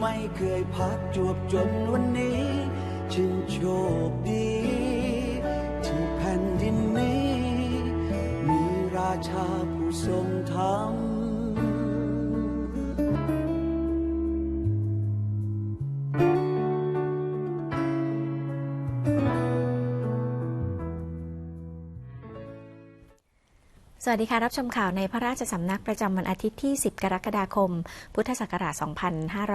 ไม่เคยพักจวบจนวันนี้ฉันโชคดี ที่แผ่นดินนี้ มีราชาผู้ทรงธรรม วัสดีค่ะ รับชมข่าวในพระราชสำนักประจำวันอาทิตย์ที่ 10 กรกฎาคม พุทธศักราช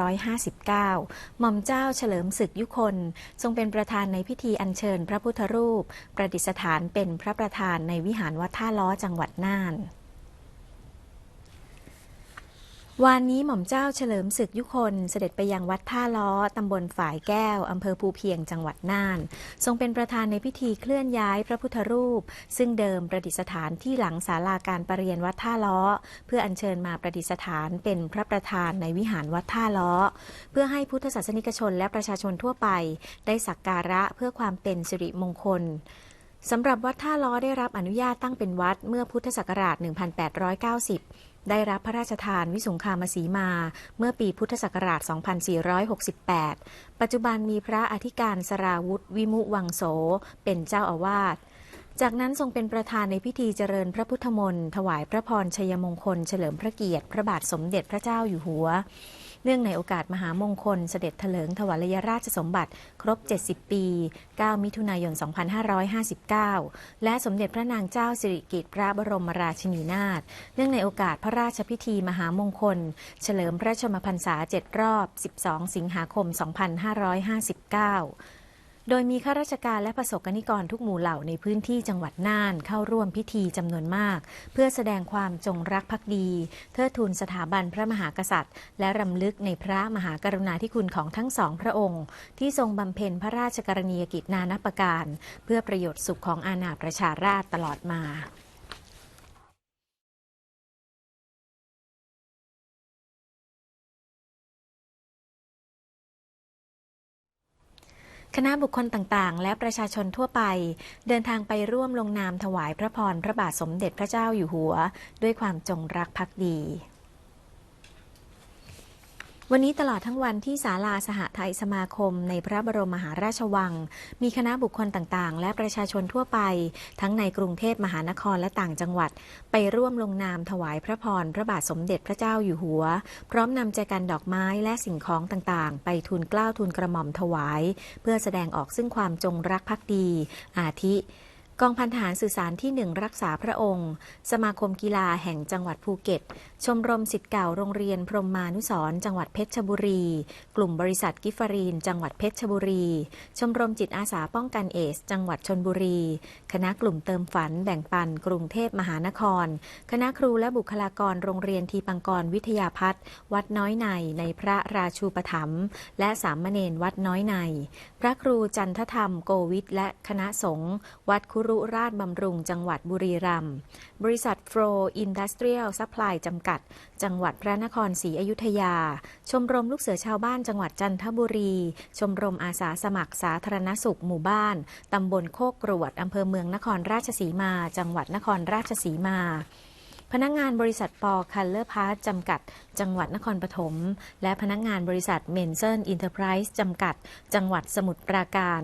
2559 หม่อมเจ้าเฉลิมศึกยุคน ทรงเป็นประธานในพิธีอัญเชิญพระพุทธรูป ประดิษฐานเป็นพระประธานในวิหารวัดท่าล้อจังหวัดน่าน วานนี้หม่อมเจ้าเฉลิมศึกยุคนเสด็จไปยังวัดท่าล้อ ตำบลฝายแก้ว อำเภอภูเพียงจังหวัดน่าน ทรงเป็นประธานในพิธีเคลื่อนย้ายพระพุทธรูป ซึ่งเดิมประดิษฐานที่หลังศาลาการประเรียนวัดท่าล้อ เพื่ออัญเชิญมาประดิษฐานเป็นพระประธานในวิหารวัดท่าล้อ เพื่อให้พุทธศาสนิกชนและประชาชนทั่วไป ได้สักการะเพื่อความเป็นสิริมงคลสำหรับวัดท่าล้อได้รับอนุญาตตั้งเป็นวัดเมื่อพุทธศักราช 1890 ได้รับพระราชทานวิสุงคามสีมา เมื่อปีพุทธศักราช 2468 ปัจจุบันมีพระอธิการสราวุธวิมุวังโส เป็นเจ้าอาวาสจากนั้นทรงเป็นประธานในพิธีเจริญพระพุทธมนต์ถวายพระพรชัยมงคลเฉลิมพระเกียรติ พระบาทสมเด็จพระเจ้าอยู่หัว เนื่องในโอกาสมหามงคลเสด็จเถลิงถวายยราชสมบัติ ครบ 70 ปี 9 มิถุนายน 2559 และสมเด็จพระนางเจ้าสิริกิติ์พระบรมราชินีนาถ เนื่องในโอกาสพระราชพิธีมหามงคล เฉลิมพระชมพรรษา 7 รอบ 12 สิงหาคม 2559 โดยมีข้าราชการและประสบกนิกรทุกหมู่เหล่าในพื้นที่จังหวัดน่านเข้าร่วมพิธีจำนวนมาก เพื่อแสดงความจงรักภักดี เทิดทูนสถาบันพระมหากษัตริย์ และรำลึกในพระมหากรุณาธิคุณของทั้งสองพระองค์ ที่ทรงบำเพ็ญพระราชกรณียกิจนานับประการ เพื่อประโยชน์สุขของอาณาประชาราษฎรตลอดมา คณะบุคคลต่างๆ และประชาชนทั่วไป เดินทางไปร่วมลงนามถวายพระพรพระบาทสมเด็จพระเจ้าอยู่หัว ด้วยความจงรักภักดี วันนี้ตลอดทั้งวันที่ศาลาสหไทยสมาคม ในพระบรมมหาราชวัง มีคณะบุคคลต่างๆ และประชาชนทั่วไป ทั้งในกรุงเทพมหานครและต่างจังหวัด ไปร่วมลงนามถวายพระพรพระบาทสมเด็จพระเจ้าอยู่หัว พร้อมนำแจกันดอกไม้และสิ่งของต่างๆ ไปทูลเกล้าทูลกระหม่อมถวาย เพื่อแสดงออกซึ่งความจงรักภักดี อาทิ กองพันทหารสื่อสารที่หนึ่งรักษาพระองค์ สมาคมกีฬาแห่งจังหวัดภูเก็ต ชมรมสิทธิ์เก่าโรงเรียนพรหมานุสรจังหวัดเพชรบุรี กลุ่มบริษัทกิฟฟารีน จังหวัดเพชรบุรี ชมรมจิตอาสาป้องกันเอส จังหวัดชนบุรี คณะกลุ่มเติมฝันแบ่งปัน กรุงเทพมหานคร คณะครูและบุคลากรโรงเรียนทีปังกรวิทยาพัฒน์วัดน้อยในในพระราชูปถัมภ์และสามเณรวัดน้อยใน พระครูจันทธรรมโกวิทและคณะสงฆ์วัดคุรุราชบำรุง จังหวัดบุรีรัมย์ บริษัทโฟร์อินดัสเทรียลซัพพลายจำกัด จังหวัดพระนครศรีอยุธยา ชมรมลูกเสือชาวบ้านจังหวัดจันทบุรี ชมรมอาสาสมัครสาธารณสุขหมู่บ้าน ตำบลโคกกรวดอำเภอเมืองนครราชสีมา จังหวัดนครราชสีมาพนักงานบริษัทปอคัลเลอร์พาร์จำกัด จังหวัดนครปฐม และพนักงานบริษัทเมนเซนอินเตอร์ไพรส์จำกัด จังหวัดสมุทรปราการ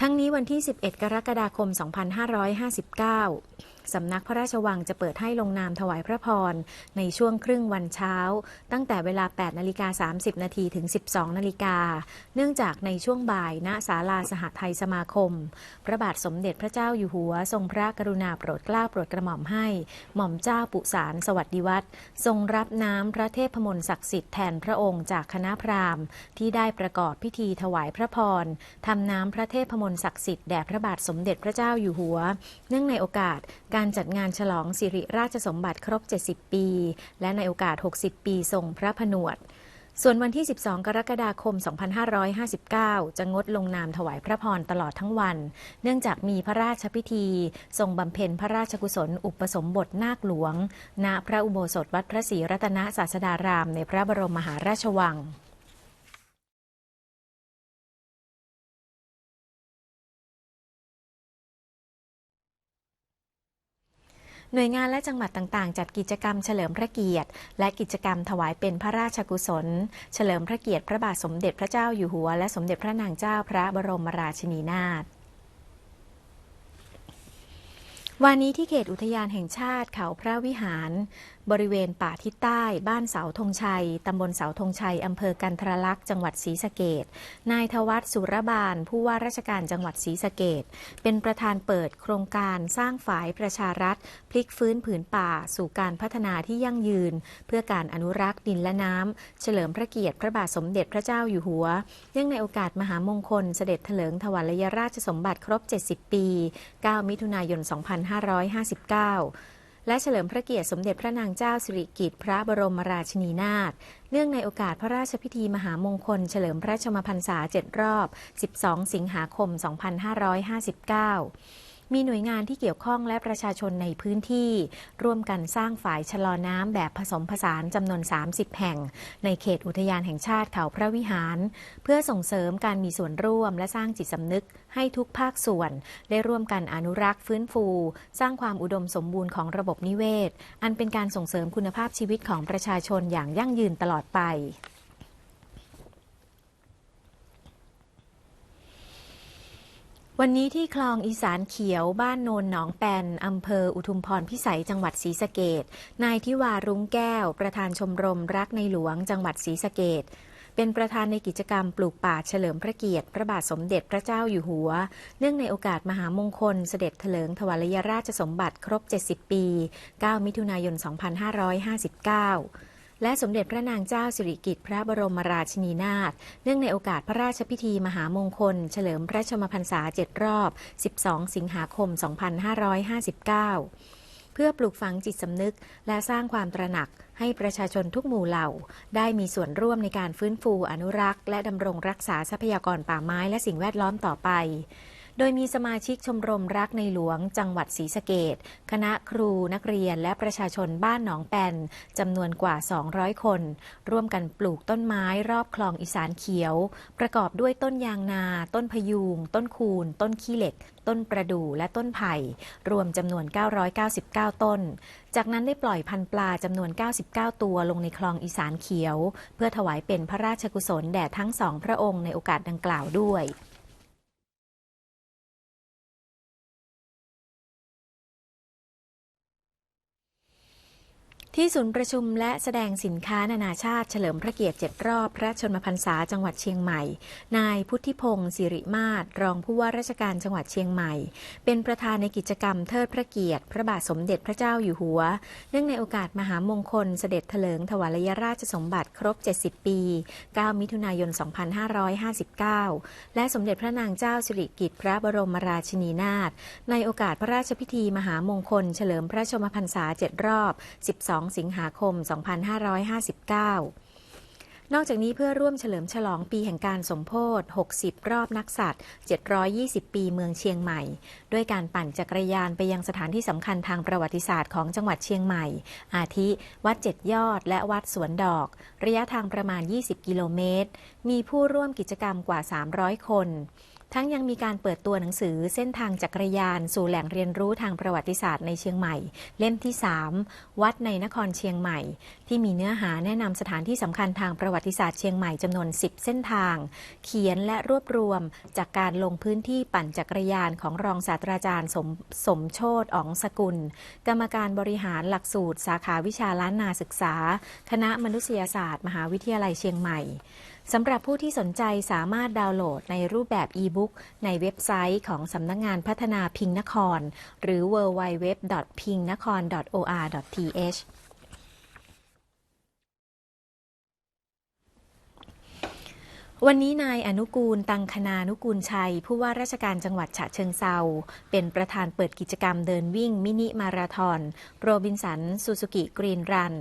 ทั้งนี้วันที่ 11 กรกฎาคม 2559 สำนักพระราชวังจะเปิดให้ลงนามถวายพระพร ในช่วงครึ่งวันเช้า ตั้งแต่เวลา 8 นาฬิกา 30 นาทีถึง 12 นาฬิกา เนื่องจากในช่วงบ่าย ณ ศาลาสหไทยสมาคม พระบาทสมเด็จพระเจ้าอยู่หัว ทรงพระกรุณาโปรดเกล้าโปรดกระหม่อมให้ หม่อมเจ้าปุสารสวัสดิวัตรทรงรับน้ำพระเทพมนต์ศักดิ์สิทธิ์แทนพระองค์จากคณะพราหมณ์ที่ได้ประกอบพิธีถวายพระพรทำน้ำพระเทพมนต์ศักดิ์สิทธิ์แด่พระบาทสมเด็จพระเจ้าอยู่หัว เนื่องในโอกาสการจัดงานฉลองสิริราชสมบัติครบ 70 ปี และในโอกาส 60 ปีทรงพระผนวด ส่วนวันที่ 12 กรกฎาคม 2559 จะงดลงนามถวายพระพรตลอดทั้งวัน เนื่องจากมีพระราชพิธี ทรงบำเพ็ญพระราชกุศล อุปสมบทนาคหลวง ณ พระอุโบสถวัดพระศรีรัตนศาสดาราม ในพระบรมมหาราชวัง หน่วยงานและจังหวัดต่างๆ จัดกิจกรรมเฉลิมพระเกียรติ และกิจกรรมถวายเป็นพระราชกุศล เฉลิมพระเกียรติพระบาทสมเด็จพระเจ้าอยู่หัว และสมเด็จพระนางเจ้าพระบรมราชินีนาถวันนี้ที่เขตอุทยานแห่งชาติเขาพระวิหาร บริเวณป่าทิศใต้บ้านเสาธงชัย ตำบลเสาธงชัย อำเภอกันทรลักษณ์จังหวัดศรีสะเกดนายทวัฒน์สุรบาล ผู้ว่าราชการจังหวัดศรีสะเกดเป็นประธานเปิดโครงการสร้างฝายประชารัฐ พลิกฟื้นผืนป่า สู่การพัฒนาที่ยั่งยืน เพื่อการอนุรักษ์ดินและน้ำ เฉลิมพระเกียรติพระบาทสมเด็จพระเจ้าอยู่หัว เนื่องในโอกาสมหามงคลเสด็จเถลิงถวายยราชสมบัติครบ 70 ปี 9 มิถุนายน 2559 และเฉลิมพระเกียรติสมเด็จพระนางเจ้าสิริกิติ์พระบรมราชินีนาถเนื่องในโอกาสพระราชพิธีมหามงคล เฉลิมพระชมพรรษา 7 รอบ 12 สิงหาคม 2559 มีหน่วยงานที่เกี่ยวข้องและประชาชนในพื้นที่ ร่วมกันสร้างฝายชะลอน้ำแบบผสมผสานจำนวน 30 แห่ง ในเขตอุทยานแห่งชาติเขาพระวิหาร เพื่อส่งเสริมการมีส่วนร่วมและสร้างจิตสำนึกให้ทุกภาคส่วน ได้ร่วมกันอนุรักษ์ฟื้นฟู สร้างความอุดมสมบูรณ์ของระบบนิเวศ อันเป็นการส่งเสริมคุณภาพชีวิตของประชาชนอย่างยั่งยืนตลอดไป วันนี้ที่คลองอีสานเขียวบ้านโนนหนองแปนอำเภออุทุมพรพิสัยจังหวัดศรีสะเกดนายทิวารุ้งแก้ว ประธานชมรมรักในหลวงจังหวัดศรีสะเกดเป็นประธานในกิจกรรมปลูกป่าเฉลิมพระเกียรติ พระบาทสมเด็จพระเจ้าอยู่หัว เนื่องในโอกาสมหามงคลเสด็จเถลิงถวายราชสมบัติครบ 70 ปี 9 มิถุนายน 2559 และสมเด็จพระนางเจ้าสิริกิติ์พระบรมราชินีนาถ เนื่องในโอกาสพระราชพิธีมหามงคล เฉลิมพระชมพรรษา7รอบ 12 สิงหาคม 2559เพื่อปลูกฝังจิตสำนึก และสร้างความตระหนักให้ประชาชนทุกหมู่เหล่า ได้มีส่วนร่วมในการฟื้นฟูอนุรักษ์ และดำรงรักษาทรัพยากรป่าไม้และสิ่งแวดล้อมต่อไป โดยมีสมาชิกชมรมรักในหลวง จังหวัดศรีสะเกดคณะครูนักเรียนและประชาชนบ้านหนองแปนจำนวนกว่า 200 คน ร่วมกันปลูกต้นไม้รอบคลองอีสานเขียว ประกอบด้วยต้นยางนา ต้นพยุงต้นคูน ต้นขี้เหล็ก ต้นประดู่และต้นไผ่ รวมจำนวน 999 ต้น จากนั้นได้ปล่อยพันปลาจำนวน 99 ตัวลงในคลองอีสานเขียว เพื่อถวายเป็นพระราชกุศลแด่ทั้งสองพระองค์ในโอกาสดังกล่าวด้วย ที่ศูนย์ประชุมและแสดงสินค้านานาชาติเฉลิมพระเกียรติ7รอบ พระชนมพรรษาจังหวัดเชียงใหม่ นายพุทธิพงศ์สิริมาศรองผู้ว่าราชการจังหวัดเชียงใหม่ เป็นประธานในกิจกรรมเทิดพระเกียรติ พระบาทสมเด็จพระเจ้าอยู่หัว เนื่องในโอกาสมหามงคลเสด็จเถลิงถวายราชสมบัติครบ 70 ปี 9 มิถุนายน 2559 และสมเด็จพระนางเจ้าสิริกิติ์พระบรมราชินีนาถในโอกาสพระราชพิธีมหามงคล เฉลิมพระชนมพรรษา7รอบ 12 2 สิงหาคม 2559 นอกจากนี้เพื่อร่วมเฉลิมฉลองปีแห่งการสมโพธิ60 รอบนักสัตว์ 720 ปีเมืองเชียงใหม่ ด้วยการปั่นจักรยานไปยังสถานที่สำคัญทางประวัติศาสตร์ของจังหวัดเชียงใหม่ อาทิ วัดเจ็ดยอด และวัดสวนดอก ระยะทางประมาณ 20 กิโลเมตร มีผู้ร่วมกิจกรรมกว่า 300 คน ทั้งยังมีการเปิดตัวหนังสือเส้นทางจักรยาน สู่แหล่งเรียนรู้ทางประวัติศาสตร์ในเชียงใหม่ เล่มที่ 3 วัดในนครเชียงใหม่ ที่มีเนื้อหาแนะนำสถานที่สำคัญทางประวัติศาสตร์เชียงใหม่จำนวน 10 เส้นทาง เขียนและรวบรวมจากการลงพื้นที่ปั่นจักรยานของรองศาสตราจารย์สมสมโชตอ๋องสกุล กรรมการบริหารหลักสูตร สาขาวิชาล้านนาศึกษา คณะมนุษยศาสตร์ มหาวิทยาลัยเชียงใหม่ สำหรับผู้ที่สนใจสามารถดาวน์โหลดในรูปแบบอีบุ๊กในเว็บไซต์ของสำนักงงานพัฒนาพิงนคร หรือ www.pingnakon.or.th วันนี้นายอนุกูล ตังคณานุกูลชัย ผู้ว่าราชการจังหวัดฉะเชิงเซาเป็นประธานเปิดกิจกรรมเดินวิ่งมินิมาราทอนโรบินสัน ซูซูกิกรีนรัน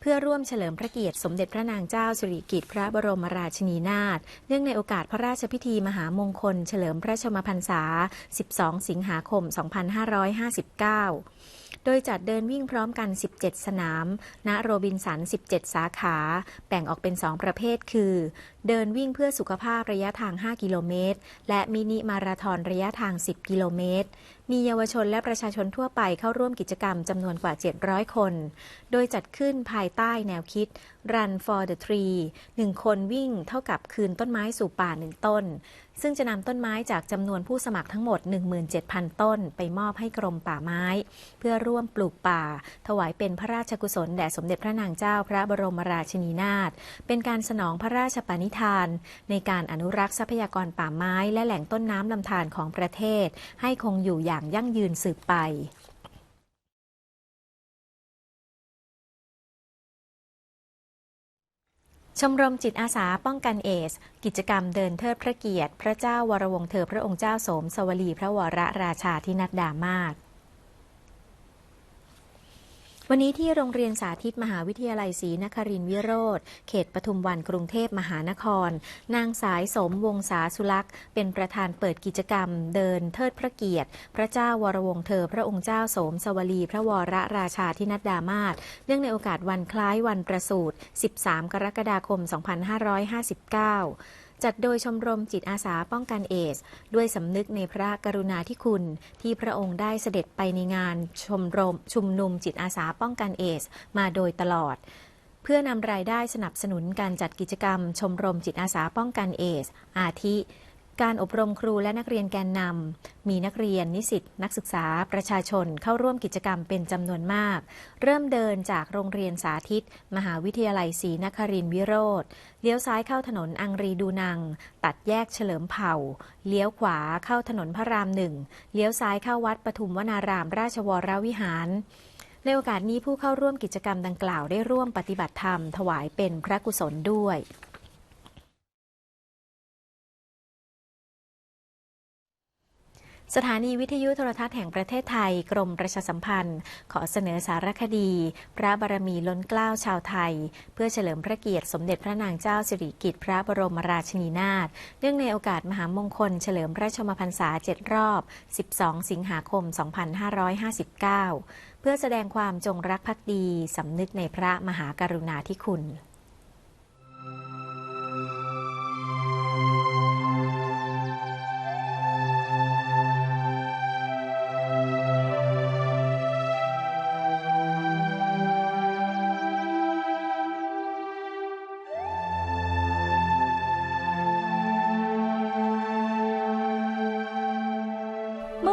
เพื่อร่วมเฉลิมพระเกียรติสมเด็จพระนางเจ้าสิริกิติ์พระบรมราชินีนาถเนื่องในโอกาสพระราชพิธีมหามงคล เฉลิมพระชมพรรษา 12 สิงหาคม 2559โดยจัดเดินวิ่งพร้อมกัน 17 สนาม ณ โรบินสัน 17 สาขา แบ่งออกเป็น 2 ประเภทคือ เดินวิ่งเพื่อสุขภาพระยะทาง 5 กิโลเมตร และมินิมาราธอนระยะทาง 10 กิโลเมตร มีเยาวชนและประชาชนทั่วไปเข้าร่วมกิจกรรมจำนวนกว่า 700 คน โดยจัดขึ้นภายใต้แนวคิด Run for the Tree 1 คนวิ่งเท่ากับคืนต้นไม้สู่ป่า 1 ต้น ซึ่งจะนำต้นไม้จากจำนวนผู้สมัครทั้งหมด 17,000 ต้น ไปมอบให้กรมป่าไม้ เพื่อร่วมปลูกป่า ถวายเป็นพระราชกุศลแด่สมเด็จพระนางเจ้าพระบรมราชินีนาถ เป็นการสนองพระราชปณิธาน ในการอนุรักษ์ทรัพยากรป่าไม้ และแหล่งต้นน้ำลำธารของประเทศ ให้คงอยู่อย่างยั่งยืนสืบไป ชมรมจิตอาสาป้องกันเอส กิจกรรมเดินเทิดพระเกียรติ พระเจ้าวรวงเธอพระองค์เจ้าสมสวลีพระวรราชาธินัดดามาศ วันนี้ที่โรงเรียนสาธิตมหาวิทยาลัยศรีนครินทร์วิโรธเขตปทุมวันกรุงเทพมหานคร นางสายสมวงศาสุลักษ์เป็นประธานเปิดกิจกรรม เดินเทิดพระเกียรติ พระเจ้าวรวงเธอ พระองค์เจ้าสมสวลี พระวรราชาธินัดดามาศเนื่องในโอกาสวันคล้ายวันประสูติ 13 กรกฎาคม 2559 จัดโดยชมรมจิตอาสาป้องกันเอส ด้วยสำนึกในพระกรุณาธิคุณ ที่พระองค์ได้เสด็จไปในงานชมรมชุมนุมจิตอาสาป้องกันเอส มาโดยตลอด เพื่อนำรายได้สนับสนุนการจัดกิจกรรม ชมรมจิตอาสาป้องกันเอส อาทิ การอบรมครูและนักเรียนแกนนำ มีนักเรียนนิสิตนักศึกษาประชาชนเข้าร่วมกิจกรรมเป็นจำนวนมาก เริ่มเดินจากโรงเรียนสาธิต มหาวิทยาลัยศรีนครินทร์วิโรธเลี้ยวซ้ายเข้าถนนอังรีดูนัง ตัดแยกเฉลิมเผ่า เลี้ยวขวาเข้าถนนพระรามหนึ่ง เลี้ยวซ้ายเข้าวัดปทุมวนารามราชวรวิหารในโอกาสนี้ผู้เข้าร่วมกิจกรรมดังกล่าวได้ร่วมปฏิบัติธรรม ถวายเป็นพระกุศลด้วย สถานีวิทยุโทรทัศน์แห่งประเทศไทย กรมประชาสัมพันธ์ ขอเสนอสารคดี พระบารมีล้นเกล้าชาวไทย เพื่อเฉลิมพระเกียรติสมเด็จพระนางเจ้าสิริกิติ์พระบรมราชินีนาถเนื่องในโอกาสมหามงคล เฉลิมพระชมพรรษา7รอบ 12 สิงหาคม 2559 เพื่อแสดงความจงรักภักดีสำนึกในพระมหากรุณาธิคุณ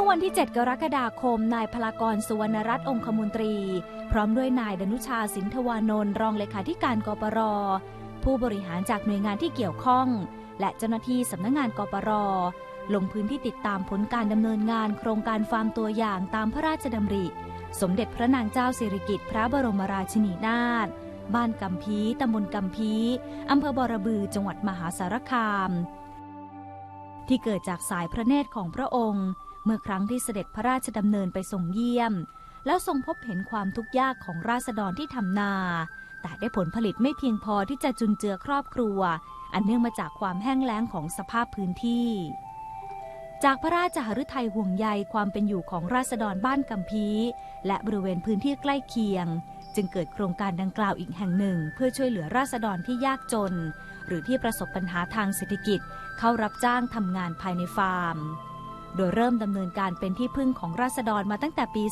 วันที่ 7 กรกฎาคม นายพลากรสุวรรณรัตน์องคมนตรี พร้อมด้วยนายดนุชาสินทวานนท์รองเลขาธิการกปร ผู้บริหารจากหน่วยงานที่เกี่ยวข้อง และเจ้าหน้าที่สำนักงงานกปร ลงพื้นที่ติดตามผลการดำเนินงานโครงการฟาร์มตัวอย่างตามพระราชดำริ สมเด็จพระนางเจ้าสิริกิติ์พระบรมราชินีนาถบ้านกำพีตำบลกำพีอำเภอบอระบือจังหวัดมหาสารคาม ที่เกิดจากสายพระเนตรของพระองค์ เมื่อครั้งที่เสด็จพระราชดำเนินไปทรงเยี่ยม แล้วทรงพบเห็นความทุกข์ยากของราษฎรที่ทำนา แต่ได้ผลผลิตไม่เพียงพอที่จะจุนเจือครอบครัว อันเนื่องมาจากความแห้งแล้งของสภาพพื้นที่ จากพระราชหฤทัยห่วงใยความเป็นอยู่ของราษฎรบ้านกำพี และบริเวณพื้นที่ใกล้เคียง จึงเกิดโครงการดังกล่าวอีกแห่งหนึ่ง เพื่อช่วยเหลือราษฎรที่ยากจน หรือที่ประสบปัญหาทางเศรษฐกิจ เข้ารับจ้างทำงานภายในฟาร์ม โดยเริ่มดำเนินการเป็นที่พึ่งของราษฎรมาตั้งแต่ปี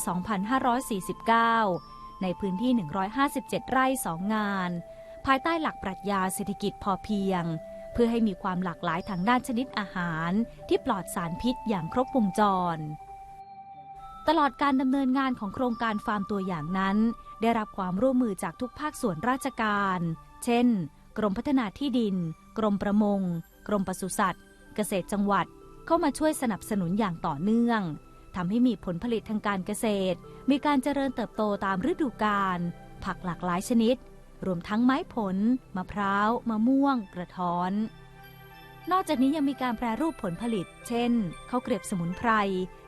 2549 ในพื้นที่ 157 ไร่ 2 งาน ภายใต้หลักปรัชญาเศรษฐกิจพอเพียง เพื่อให้มีความหลากหลายทางด้านชนิดอาหาร ที่ปลอดสารพิษอย่างครบวงจร ตลอดการดำเนินงานของโครงการฟาร์มตัวอย่างนั้น ได้รับความร่วมมือจากทุกภาคส่วนราชการ เช่น กรมพัฒนาที่ดิน กรมประมง กรมปศุสัตว์ เกษตรจังหวัด เข้ามาช่วยสนับสนุนอย่างต่อเนื่องทำให้มีผลผลิตทางการเกษตร มีการเจริญเติบโตตามฤดูกาลผักหลากหลายชนิด รวมทั้งไม้ผล มะพร้าว มะม่วง กระท้อน นอกจากนี้ยังมีการแปรรูปผลผลิต เช่นข้าวเกรียบสมุนไพร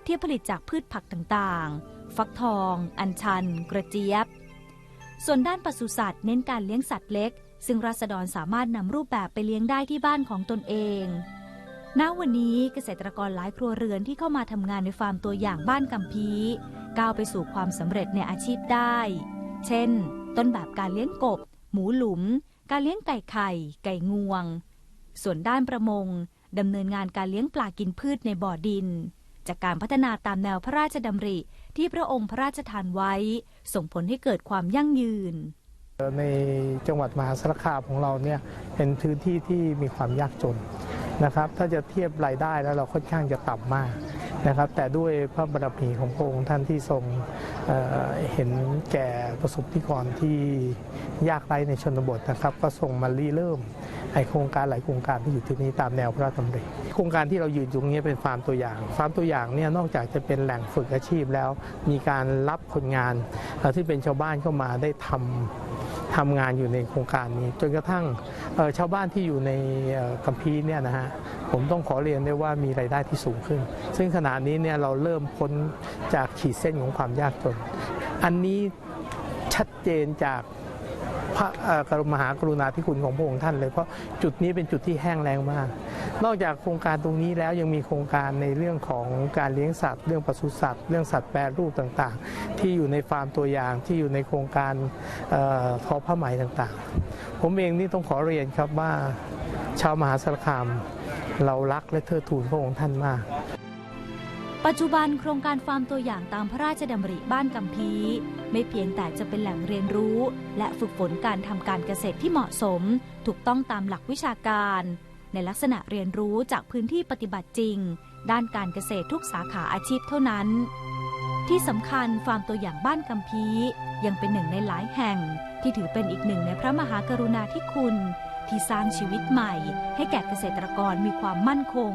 ที่ผลิตจากพืชผักต่างๆ ฟักทอง อัญชัน กระเจี๊ยบ ส่วนด้านปศุสัตว์เน้นการเลี้ยงสัตว์เล็ก ซึ่งราษฎรสามารถนำรูปแบบไปเลี้ยงได้ที่บ้านของตนเอง ณวันนี้เกษตรกรหลายครัวเรือนที่เข้ามาทำงานในฟาร์มตัวอย่างบ้านกำพีก้าวไปสู่ความสำเร็จในอาชีพได้ เช่น ต้นแบบการเลี้ยงกบ หมูหลุม การเลี้ยงไก่ไข่ ไก่งวง ส่วนด้านประมงดำเนินงานการเลี้ยงปลากินพืชในบ่อดิน จากการพัฒนาตามแนวพระราชดำริที่พระองค์พระราชทานไว้ ส่งผลให้เกิดความยั่งยืน ในจังหวัดมหาสารคามของเราเนี่ยเป็นพื้นที่ที่มีความยากจน นะครับถ้าจะเทียบรายได้แล้วเราค่อนข้างจะต่ำมากนะครับแต่ด้วยพระบารมีของพระองค์ท่านที่ทรงเเห็นแก่ประสบนิกรที่ยากไร้ในชนบทนะครับ ก็ส่งมารีเริ่มไอโครงการหลายโครงการที่อยู่ที่นี่ตามแนวพระราชดำริโครงการที่เรายืนอยู่ตรงนี้เป็นฟาร์มตัวอย่างฟาร์มตัวอย่างเนี่ยนอกจากจะเป็นแหล่งฝึกอาชีพแล้ว มีการรับคนงานที่เป็นชาวบ้านเข้ามาได้ทำ ทำงานอยู่ในโครงการนี้จนกระทั่งชาวบ้านที่อยู่ในกัมพีเนี่ยนะฮะผมต้องขอเรียนได้ว่ามีรายได้ที่สูงขึ้น ซึ่งขณะนี้เนี่ยเราเริ่มพ้นจากขีดเส้นของความยากจน อันนี้ชัดเจนจากพระกรุณมหากรุณาธิคุณของพระองค์ท่านเลย เพราะจุดนี้เป็นจุดที่แห้งแล้งมาก นอกจากโครงการตรงนี้แล้วยังมีโครงการในเรื่องของการเลี้ยงสัตว์ เรื่องปศุสัตว์ เรื่องสัตว์แปรรูปต่าง ที่อยู่ในฟาร์มตัวอย่างที่อยู่ในโครงการออทอผ้าไหมต่างๆ ผมเองนี่ต้องขอเรียนครับว่าชาวมหาสารคาม เรารักและเทิดทูนพระองค์ท่านมาก ปัจจุบันโครงการฟาร์มตัวอย่างตามพระราชดำริบ้านกำพีไม่เพียงแต่จะเป็นแหล่งเรียนรู้ และฝึกฝนการทำการเกษตรที่เหมาะสม ถูกต้องตามหลักวิชาการ ในลักษณะเรียนรู้จากพื้นที่ปฏิบัติจริง ด้านการเกษตรทุกสาขาอาชีพเท่านั้น ที่สำคัญฟาร์มตัวอย่างบ้านกำพียังเป็นหนึ่งในหลายแห่ง ที่ถือเป็นอีกหนึ่งในพระมหากรุณาธิคุณ ที่สร้างชีวิตใหม่ ให้แก่เกษตรกรมีความมั่นคง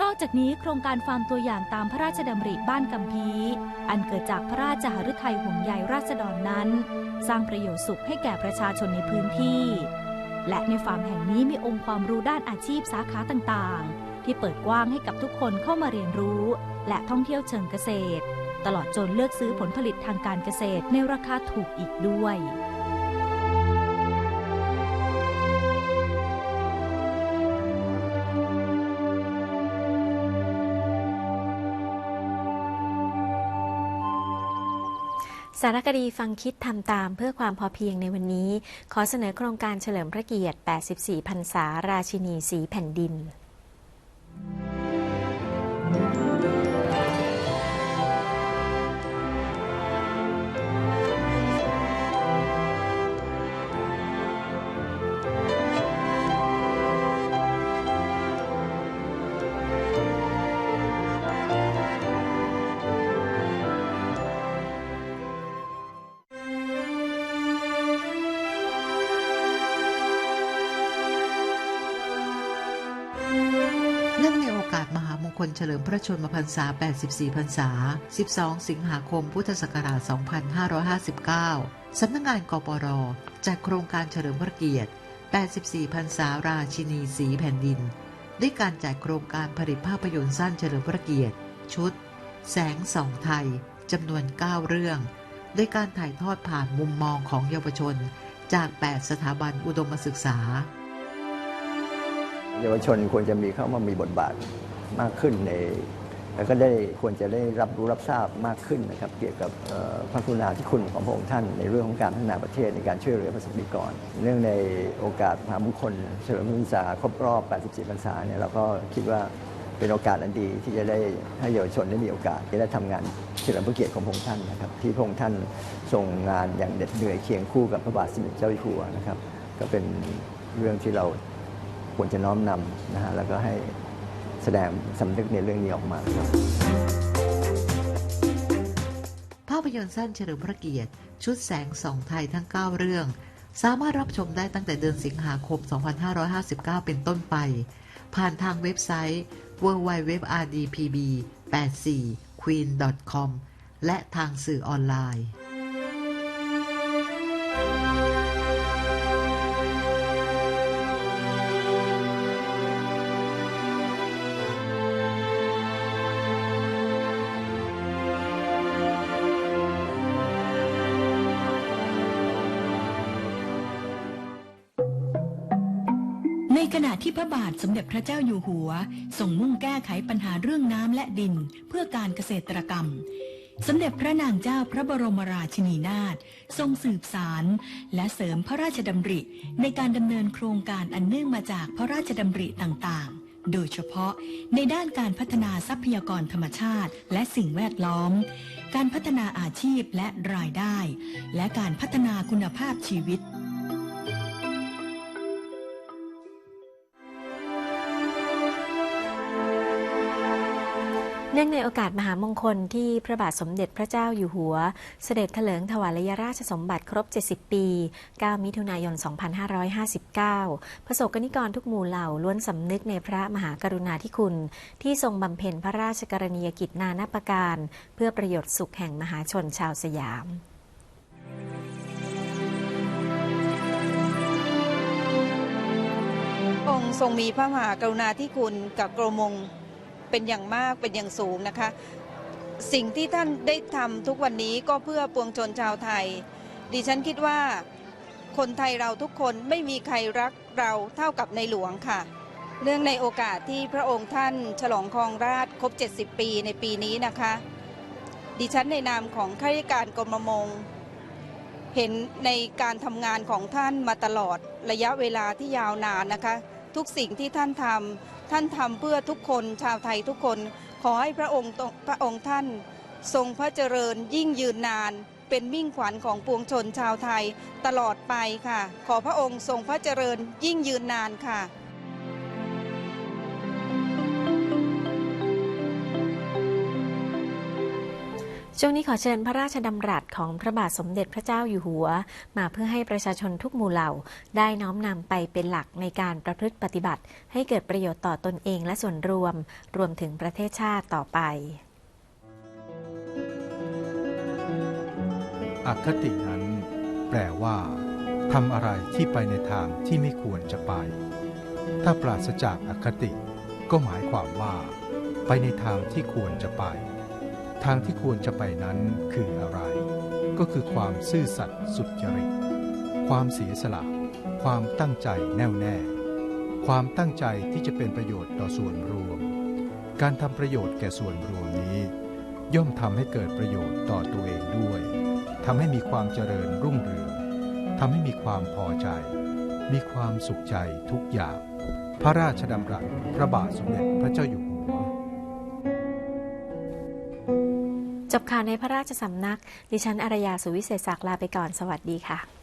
นอกจากนี้โครงการฟาร์มตัวอย่างตามพระราชดำริบ้านกำพีอันเกิดจากพระราชหฤทัยห่วงใยราษฎรนั้น สร้างประโยชน์สุขให้แก่ประชาชนในพื้นที่ และในฟาร์มแห่งนี้มีองค์ความรู้ด้านอาชีพสาขาต่างๆ ที่เปิดกว้างให้กับทุกคนเข้ามาเรียนรู้ และท่องเที่ยวเชิงเกษตร ตลอดจนเลือกซื้อผลผลิตทางการเกษตรในราคาถูกอีกด้วยสารคดีฟังคิดทำตามเพื่อความพอเพียงในวันนี้ ขอเสนอโครงการเฉลิมพระเกียรติ 84 พรรษา ราชินีสีแผ่นดิน เพระชนมพรรษา 84 พรรษา 12 สิงหาคม พุทธศักราช 2559 สำนักงงานกปรจัดโครงการเฉลิมพระเกียรติ 84 พรรษาราชินีสีแผ่นดิน ด้วยการจัดโครงการผลิตภาพยนตร์สั้นเฉลิมพระเกียรติ ชุด แสงสองไทยจำนวน 9 เรื่องด้วยการถ่ายทอดผ่านมุมมองของเยาวชน จาก 8 สถาบันอุดมศึกษา เยาวชนควรจะมีเข้ามามีบทบาท มากขึ้นในแล้วก็ได้ควรจะได้รับรู้รับทราบมากขึ้นนะครับ เกี่ยวกับพระกรุณาธิคุณของพระองค์ท่าน ในเรื่องของการพัฒนาประเทศในการช่วยเหลือประสบนิกร เนื่องในโอกาสมหามงคลเฉลิมพระชนมพรษาครบรอบ 84 พรรษาเนี่ยเราก็คิดว่าเป็นโอกาสอันดีที่จะได้ให้เยาวชนได้มีโอกาสได้ทำงานเฉลิมพระเกียรติของพระองค์ท่านนะครับที่พระองค์ท่านทรงงานอย่างเด็ดเหนื่อยเคียงคู่กับพระบาทสมเด็จเจ้าอยู่หัวนะครับ ก็เป็นเรื่องที่เราควรจะน้อมนำนะฮะแล้วก็ให้ แสดงสำนึกในเรื่องนี้ออกมาครับภาพยนตร์สั้นเฉลิมพระเกียรติ ชุดแสงสองไทยทั้ง 9 เรื่อง สามารถรับชมได้ตั้งแต่เดือนสิงหาคม 2559 เป็นต้นไป ผ่านทางเว็บไซต์ www.rdpb84queen.com และทางสื่อออนไลน์ ขณะที่พระบาทสมเด็จพระเจ้าอยู่หัวทรงมุ่งแก้ไขปัญหาเรื่องน้ำและดินเพื่อการเกษตรกรรม สมเด็จพระนางเจ้าพระบรมราชินีนาถทรงสืบสาร และเสริมพระราชดำริในการดำเนินโครงการอันเนื่องมาจากพระราชดำริต่างๆ โดยเฉพาะในด้านการพัฒนาทรัพยากรธรรมชาติ และสิ่งแวดล้อม การพัฒนาอาชีพและรายได้ และการพัฒนาคุณภาพชีวิต นื่องในโอกาสมหามงคลที่พระบาทสมเด็จพระเจ้าอยู่หัว เสด็จเถลิงถวายยราชสมบัติครบ 70 ปี 9 มิถุนายน 2559 ประสบกนิกรทุกหมู่เหล่าล้วนสำนึกในพระมหากรุณาธิคุณ ที่ทรงบำเพ็ญพระราชกรณียกิจนานาประการ เพื่อประโยชน์สุขแห่งมหาชนชาวสยามองค์ทรงมีพระมหากรุณาธิคุณกับกรมง เป็นอย่างมากเป็นอย่างสูงนะคะ สิ่งที่ท่านได้ทำทุกวันนี้ก็เพื่อปวงชนชาวไทย ดิฉันคิดว่าคนไทยเราทุกคนไม่มีใครรักเราเท่ากับในหลวงค่ะ เรื่องในโอกาสที่พระองค์ท่านฉลองครองราชครบ 70 ปีในปีนี้นะคะ ดิฉันในนามของข้าราชการกรมมงเห็นในการทำงานของท่านมาตลอดระยะเวลาที่ยาวนานนะคะ ทุกสิ่งที่ท่านทำ ท่านทำเพื่อทุกคนชาวไทยทุกคน ขอให้พระองค์พระองค์ท่าน ทรงพระเจริญยิ่งยืนนาน เป็นมิ่งขวัญของปวงชนชาวไทยตลอดไปค่ะ ขอพระองค์ทรงพระเจริญยิ่งยืนนานค่ะ ช่วงนี้ขอเชิญพระราชดำรัสของพระบาทสมเด็จพระเจ้าอยู่หัว มาเพื่อให้ประชาชนทุกหมู่เหล่า ได้น้อมนำไปเป็นหลักในการประพฤติปฏิบัติ ให้เกิดประโยชน์ต่อตนเองและส่วนรวม รวมถึงประเทศชาติต่อไป อคตินั้น แปลว่าทำอะไรที่ไปในทางที่ไม่ควรจะไป ถ้าปราศจากอคติ ก็หมายความว่า ไปในทางที่ควรจะไป ทางที่ควรจะไปนั้นคืออะไร ก็คือความซื่อสัตย์สุจริต ความเสียสละ ความตั้งใจแน่วแน่ ความตั้งใจที่จะเป็นประโยชน์ต่อส่วนรวม การทำประโยชน์แก่ส่วนรวมนี้ ย่อมทำให้เกิดประโยชน์ต่อตัวเองด้วยทำให้มีความเจริญรุ่งเรืองทำให้มีความพอใจ มีความสุขใจทุกอย่าง พระราชดำรัสพระบาทสมเด็จพระเจ้าอยู่ บข่าวในพระราชสำนัก ดิฉันอารยาสุวิเศษศักดิ์ลาไปก่อนสวัสดีค่ะ